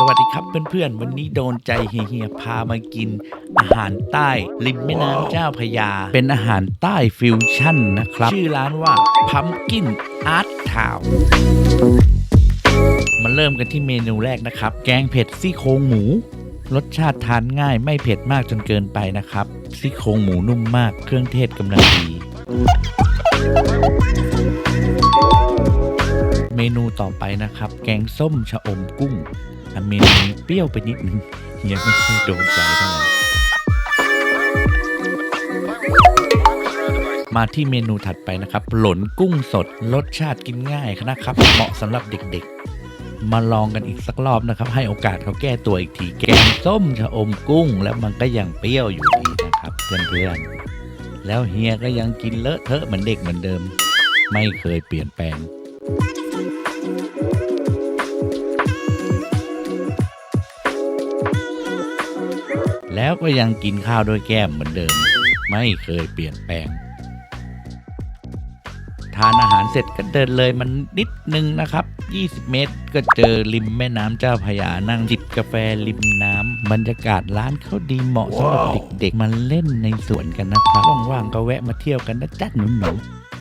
สวัสดีครับเพื่อนๆ วันนี้โดนใจเฮียๆพามากิน อาหารใต้ริมแม่น้ำเจ้าพระยา เป็นอาหารใต้ฟิวชั่นนะครับ ชื่อร้านว่าพัมกินอาร์ตทาวมาเริ่มกันที่เมนูแรกนะครับ แกงเผ็ดซี่โครงหมู รสชาติทานง่ายไม่เผ็ดมากจนเกินไปนะครับ ซี่โครงหมูนุ่มมากเครื่องเทศกำลังดี นูต่อไปนะครับ แกงส้มชะอมกุ้งอเมนูเปรี้ยวไปนิดนึงเฮียไม่ค่อยโดนใจเท่าไหร่มาที่เมนูถัดไปนะครับ หลนกุ้งสดรสชาติกินง่ายนะครับ เหมาะสำหรับเด็กๆ มาลองกันอีกสักรอบนะครับ ให้โอกาสเขาแก้ตัวอีกที แกงส้มชะอมกุ้ง แล้วมันก็ยังเปรี้ยวอยู่ดีนะครับเพื่อนๆแล้วเฮียก็ยังกินเลอะเทอะเหมือนเด็กเหมือนเดิม ไม่เคยเปลี่ยนแปลง แล้วก็ยังกินข้าวด้วยแก้มเหมือนเดิม ไม่เคยเปลี่ยนแปลง ทานอาหารเสร็จก็เดินเลยมันนิดนึงนะครับ 20 เมตรก็เจอริมแม่น้ำเจ้าพยานั่งจิบกาแฟริมน้ำบรรยากาศร้านเขาดีเหมาะสำหรับเด็กๆมาเล่นในสวนกันนะครับว่างๆก็แวะมาเที่ยวกันนะจ๊ะหนูๆ